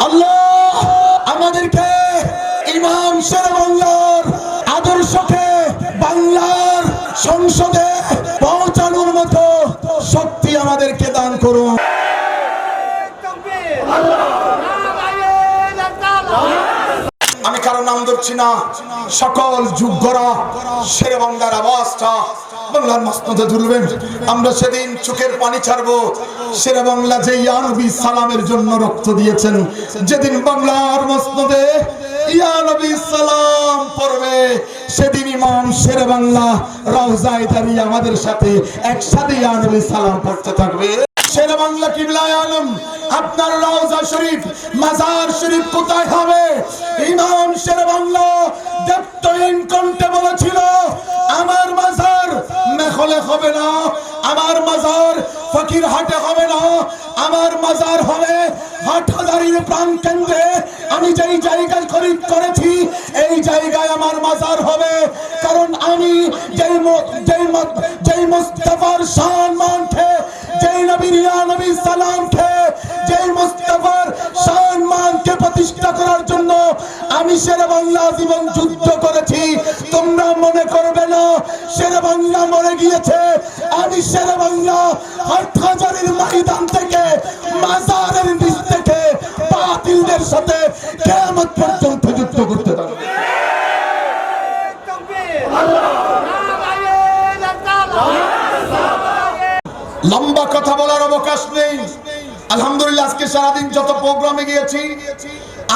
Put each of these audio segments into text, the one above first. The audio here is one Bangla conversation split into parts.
আল্লাহ, আমাদেরকে ইমাম শের বাংলার আদর্শকে বাংলার সংসদে পৌঁছানোর মতো শক্তি আমাদেরকে দান করুন। আমি কারও নাম ধরছি না। সকল যোগ্যরা শেরে বাংলার আওয়াজটা বাংলার মসনদে তুলবেন আমরা সেদিন চোখের পানি ছাড়বো। শেরে বাংলা যে ইয়ানবী সালামের জন্য রক্ত দিয়েছেন, যেদিন বাংলার মসনদে ইয়া নবী সালাম পড়বে, সেদিন ইমাম শেরে বাংলা রওজায় দাঁড়িয়ে আমাদের সাথে একসাথে ইয়া নবী সালাম পড়তে থাকবে। শের বাংলা কিবলায় আলম, আপনার রওজা শরীফ, মাজার শরীফ কোথায় হবে? ইমাম শের বাংলা দেবতহীন কণ্ঠে বলেছিল হবে না। আমার মাজার ফকির হাটে হবে না। আমার মাজার হবে হাটহাজারির প্রাণ কেন্দ্রে। আমি যেই জায়গায় খরিদ করেছি, এই জায়গায় আমার মাজার হবে। কারণ আমি যেই যেই যেই মুস্তফার যেই খে যেই নবীর ইয়া নবী সালামকে যেই মুস্তাফার সম্মানকে প্রতিষ্ঠা করার জন্য আমি শেরে বাংলা জীবন যুদ্ধ করেছি। তোমরা মনে করবে না শেরে বাংলা মরে গিয়েছে। আমি শেরে বাংলা হাটহাজারির ময়দান থেকে মাজারের নিচ থেকে বাতিলদের সাথে কিয়ামত পর্যন্ত যুদ্ধ করতে থাকবে লম্বা কথা বলার অবকাশ নেই। আলহামদুলিল্লাহ, আজকে সারাদিন যত প্রোগ্রামে গিয়েছি,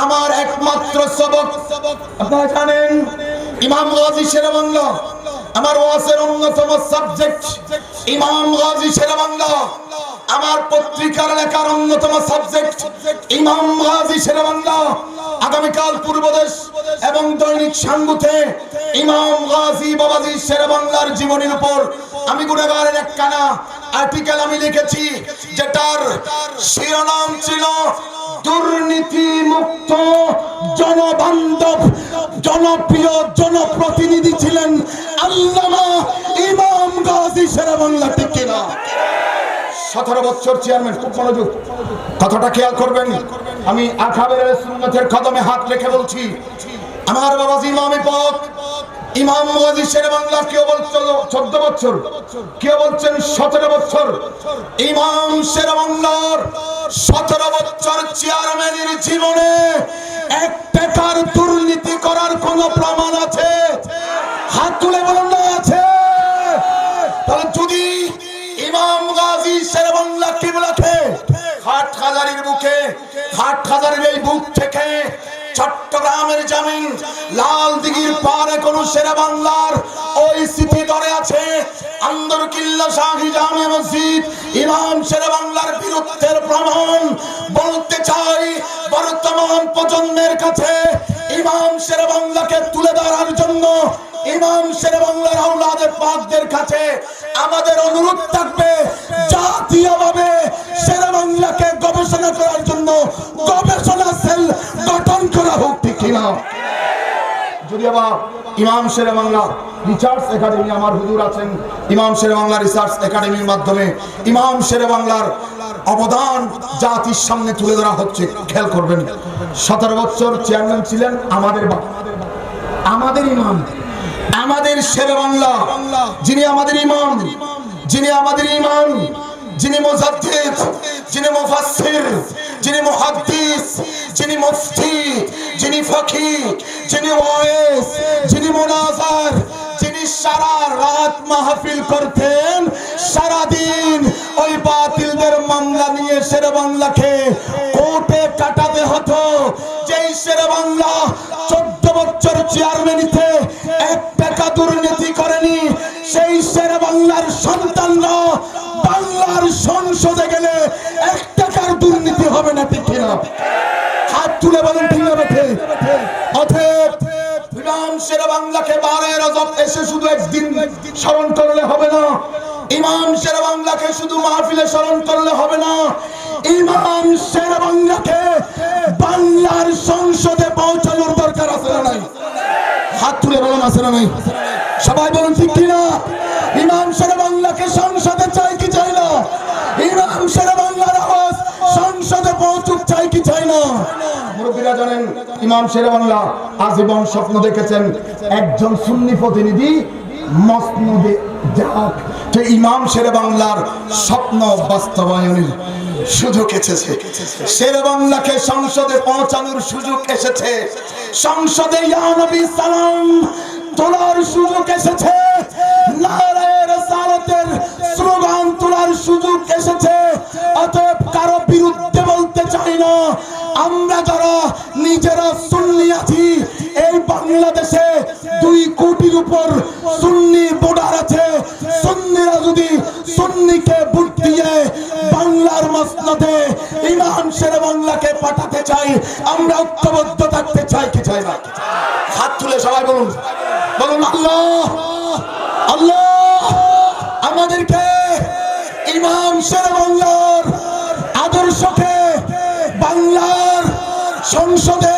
আমার একমাত্র সবক। আপনারা জানেন, ইমাম গাজী শেরে বাংলা আমার ওয়াসের অন্যতম সাবজেক্ট ইমাম গাজী শেরে বাংলা আমার পত্রিকার লেখার অন্যতম সাবজেক্ট ইমাম গাজী শেরে বাংলা আগামীকাল পূর্বদেশ এবং দৈনিক সাঙ্গুতে ইমাম গাজী বাবাজি শেরে বাংলার জীবনীর উপর আমি গুণাগারের এক কানা আর্টিকেল আমি লিখেছি, যেটার শিরোনাম ছিল দুর্নীতি মুক্ত জনবান্ধব, জনপ্রিয় জনপ্রতিনিধি ছিলেন আল্লামা ইমাম গাজী শেরে বাংলা ঠিক কিনা? সতেরো বছর চেয়ারম্যান, খুব মনোযোগ। কথাটা খেয়াল করবেন, আমি আখাবের সুন্নতের কদমে হাত রেখে বলছি, আমার বাবাজি ইমামে পথ ইমাম মুয়াজি শের বাংলা কেউ বলছিল চোদ্দ বছর, কেউ বলছেন সতেরো বছর। ইমাম শের বাংলার সতেরো বছর চেয়ারম্যানের জীবনে এক হাট হাজারির এই বুক থেকে চট্টগ্রামের জামিন লাল দিঘির পারে কোন শেরে বাংলার ওই স্মৃতি ধরে আছে। আন্দর কিল্লা শাহী জামে মসজিদ, ইমাম শেরে বাংলার বিরুদ্ধের প্রমাণ। বলতে চাই, বর্তমান প্রজন্মের কাছে ইমাম শেরে বাংলাকে তুলে ধরার জন্য ইমাম শেরে বাংলার আউলাদের পাকদের কাছে আমাদের অনুরোধ থাকবে। আবার ইমাম শেরে বাংলা রিসার্চ একাডেমি আমার হুজুর আছেন। ইমাম শেরে বাংলা রিসার্চ একাডেমির মাধ্যমে ইমাম শেরে বাংলার অবদান জাতির সামনে তুলে ধরা হচ্ছে। খেয়াল করবেন, সতেরো বছর চেয়ারম্যান ছিলেন আমাদের আমাদের ইমাম, আমাদের শেরে বাংলা, যিনি আমাদের ইমাম, যিনি আমাদের ইমাম যিনি মুজাদ্দিদ, যিনি মুফাসসির, যিনি মুহাদ্দিস, যিনি মুফতি যিনি ফকিহ, যিনি ওয়াইস, যিনি মুনাজার, যিনি সারা রাত মাহফিল করতেন সারা দিন ওই বাতিলদের মামলা নিয়ে শেরে বাংলাকে কোর্টে কাটাতে হতো। যেই শেরে বাংলা চোদ্দ বছর চেয়ারম্যানিতে এক টাকা দুর্নীতি করেনি, সেই শেরে বাংলার সন্তানরা বাংলার সংসদে গেলে এক টাকার দুর্নীতি হবে না ঠিক কিনা? হাত তুলে বলেন, ঠিক না স্মরণ করলে হবে না। ইমাম শুধু মাহফিলে স্মরণ করলে হবে না। ইমাম বাংলার সংসদে পৌঁছানোর দরকার আছে না নাই? হাত তুলে বলুন, আছে না নাই? সবাই বলুন, ঠিক জানেন ইমাম শেরে বাংলা আজীবন স্বপ্ন দেখেছেন একজন সুন্নি প্রতিনিধি মসনদে যাক। তো ইমাম শেরে বাংলার স্বপ্ন বাস্তবায়নের সুযোগ এসেছে। শেরে বাংলাকে সংসদে পৌঁছানোর সুযোগ এসেছে। সংসদে ইয়া নবী সালাম তোলার সুযোগ এসেছে। বাংলাদেশে দুই কোটির উপর সুন্নি ভোটার আছে। সুন্নিরা যদি সুন্নিকে ভোট দিয়ে বাংলার মসনদে ইমাম শেরে বাংলাকে পাঠাতে চাই আমরা ঐক্যবদ্ধ থাকতে চাই কি চাই না? হাত তুলে সবাই বলুন। বলুন, আল্লাহ! আল্লাহ! আমাদেরকে ইমাম শেরে বাংলার আদর্শকে বাংলার সংসদে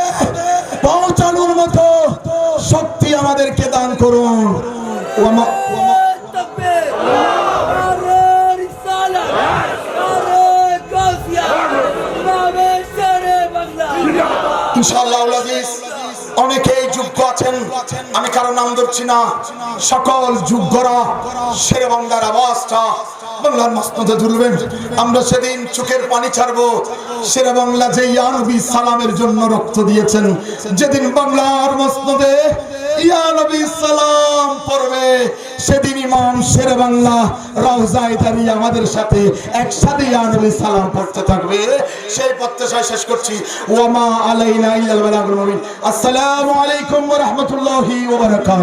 পৌঁছানোর মতো শক্তি আমাদেরকে দান করুন। ইনশাআল্লাহ অনেকেই যুক্ত আছেন আমি কারও নাম ধরছি না। সকল যোগ্যরা বাংলার আওয়াজটা বাংলার মসনদে তুলবেন আমরা সেদিন চোখের পানি ছাড়বো। শেরে বাংলা যে ইয়ানবী সালামের জন্য রক্ত দিয়েছেন, যেদিন বাংলার মসনদে ইয়া নবী সালাম পড়বে, সেদিন ইমাম শেরে বাংলা রওজায় দাঁড়িয়ে আমাদের সাথে একসাথে সালাম পড়তে থাকবে। সেই প্রত্যাশায় শেষ করছি। ওমা আলাইনা ইল্লাল বালাগুল মুবিন। আসসালামু আলাইকুম ওয়া রাহমাতুল্লাহি ওয়া বারাকাতুহু।